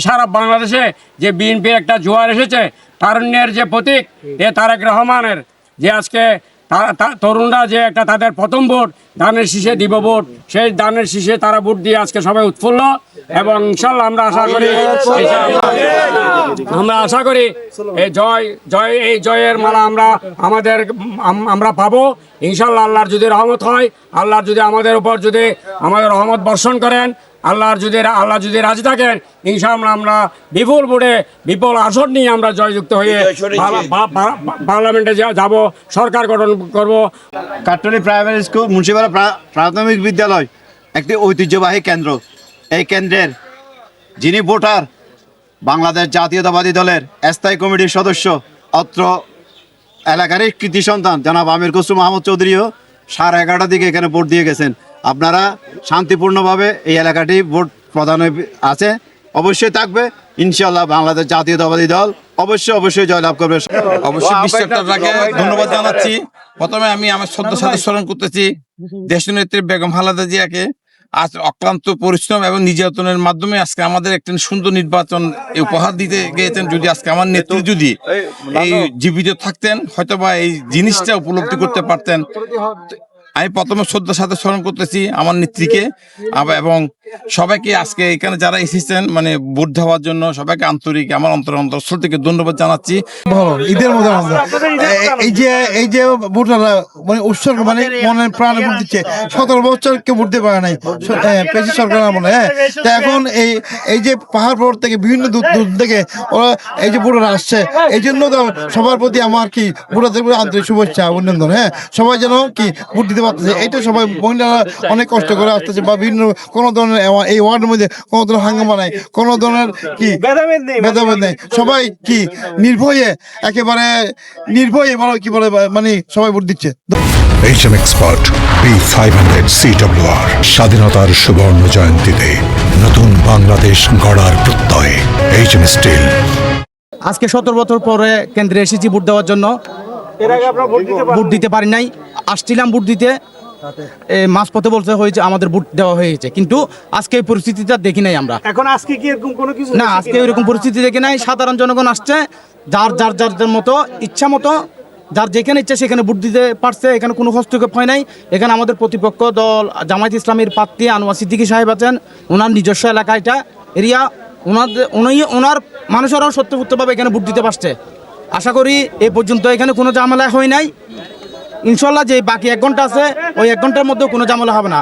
সারা বাংলাদেশে যে বিএনপির একটা জোয়ার এসেছে তারুণ্যের যে প্রতীক এ তারেক রহমানের। যে আজকে তা- তা- তরুণরা যে একটা তাদের প্রথম ভোট ধানের শীষে দিব ভোট সেই ধানের শীষে তারা ভোট দিয়ে আজকে সবাই উৎফুল্ল। এবং ইনশাল্লাহ আমরা আশা করি আমরা আশা করি এই জয় জয় এই জয়ের মালা আমরা আমাদের আমরা পাবো। ইনশাল্লাহ আল্লাহর যদি রহমত হয় আল্লাহর যদি আমাদের উপর যদি আমাদের রহমত বর্ষণ করেন আল্লাহর যদি আল্লাহ যদি রাজি থাকেন ইনশাআল্লাহ আমরা বিপুল ভোটে বিপুল আসন নিয়ে আমরা জয়যুক্ত হয়ে পার্লামেন্টে যাব সরকার গঠন করব। কাটলি প্রাইমারি স্কুল মুন্সিপাড়া প্রা- প্রাথমিক বিদ্যালয় একটি ঐতিহ্যবাহী কেন্দ্র। এই কেন্দ্রের যিনি ভোটার বাংলাদেশ জাতীয়তাবাদী দলের স্থায়ী কমিটির সদস্য অত্র এলাকারই কৃতি সন্তান জনাব আমির খসরু মাহমুদ চৌধুরীও সাড়ে এগারোটার দিকে এখানে ভোট দিয়ে গেছেন। আপনারা শান্তিপূর্ণভাবে এই এলাকাটি ভোট প্রদান আছে অবশ্যই থাকবে। ইনশাল্লাহ বাংলাদেশ জাতীয়তাবাদী দল অবশ্যই অবশ্যই জয়লাভ করবে। অবশ্যই বিশ্বাসটাকে ধন্যবাদ জানাচ্ছি। প্রথমে আমি আমার শ্রদ্ধার সাথে স্মরণ করতেছি। দেশ দেশনেত্রী বেগম খালেদা জিয়াকে আজ অক্লান্ত পরিশ্রম এবং নির্যাতনের মাধ্যমে আজকে আমাদের একটা সুন্দর নির্বাচন উপহার দিতে গিয়েছেন। যদি আজকে আমার নেত্রী যদি এই জীবিত থাকতেন হয়তোবা এই জিনিসটা উপলব্ধি করতে পারতেন। আমি প্রথমে শ্রদ্ধার সাথে স্মরণ করতেছি আমার নেত্রীকে এবং সবাইকে আজকে এখানে যারা এসেছেন মানে ভোট দেওয়ার জন্য সবাইকে আন্তরিক আমার অন্তর অন্তরস্থল থেকে ধন্যবাদ জানাচ্ছি। ঈদের মতো এই যে এই যে ভোটাররা মানে উৎসর্গ মানে মনে প্রাণে ভোট দিচ্ছে। সতেরো বছর কেউ ভোট দিতে পারে নাই। হ্যাঁ, পেশি সরকার আমলে হ্যাঁ। তা এখন এই এই যে পাহাড় পর্বত থেকে বিভিন্ন দূর দূর থেকে ওরা এই যে ভোটার আসছে এই জন্য তো সবার প্রতি আমার কি ভোটারদের প্রতি আন্তরিক শুভেচ্ছা অভিনন্দন হ্যাঁ। সবাই যেন কি ভোট দিতে পারতেছে এইটা সবাই মহিলারা অনেক কষ্ট করে আসতেছে বা বিভিন্ন কোনো ধরনের এই ওয়ার্ডের মধ্যে কোনো ধরনের হাঙ্গামা নাই কোনো ধরনের কি ভেদাভেদ নেই সবাই কি নির্ভয়ে একেবারে নির্ভয়ে বলো কি বলে মানে সবাই ভোট দিচ্ছে। HM expert B five hundred CWR স্বাধীনতার সুবর্ণ জয়ন্তীতে নতুন বাংলাদেশ গড়ার প্রত্যয় এইচএম স্টিল আজকে সতেরো বছর পরে কেন্দ্রে এসেছি ভোট দেওয়ার জন্য। ভোট দিতে পারি নাই। আসছিলাম ভোট দিতে মাঝপথে বলতে হয়েছে আমাদের বুট দেওয়া হয়েছে। কিন্তু আজকে এই পরিস্থিতিটা দেখি নাই আমরা। এখন আজকে কি এরকম কোনো কিছু না আজকে এরকম পরিস্থিতি দেখি নাই। সাধারণ জনগণ আসছে যার যার যার যার মতো ইচ্ছা মতো যার যেখানে ইচ্ছা সেখানে ভোট দিতে পারছে। এখানে কোনো হস্তক্ষেপ হয় নাই। এখানে আমাদের প্রতিপক্ষ দল জামায়াত ইসলামের প্রার্থী আনোয়ার সিদ্দিকী সাহেব আছেন। ওনার নিজস্ব এলাকা এটা। এরিয়া ওনাদের উনি ওনার মানুষেরাও সত্যপুত্রভাবে এখানে ভোট দিতে পারছে। আশা করি এ পর্যন্ত এখানে কোনো ঝামেলা হয় নাই। ইনশাল্লাহ যে বাকি এক ঘণ্টা আছে, ওই এক ঘণ্টার মধ্যে কোনো ঝামেলা হবে না।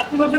আপনাদের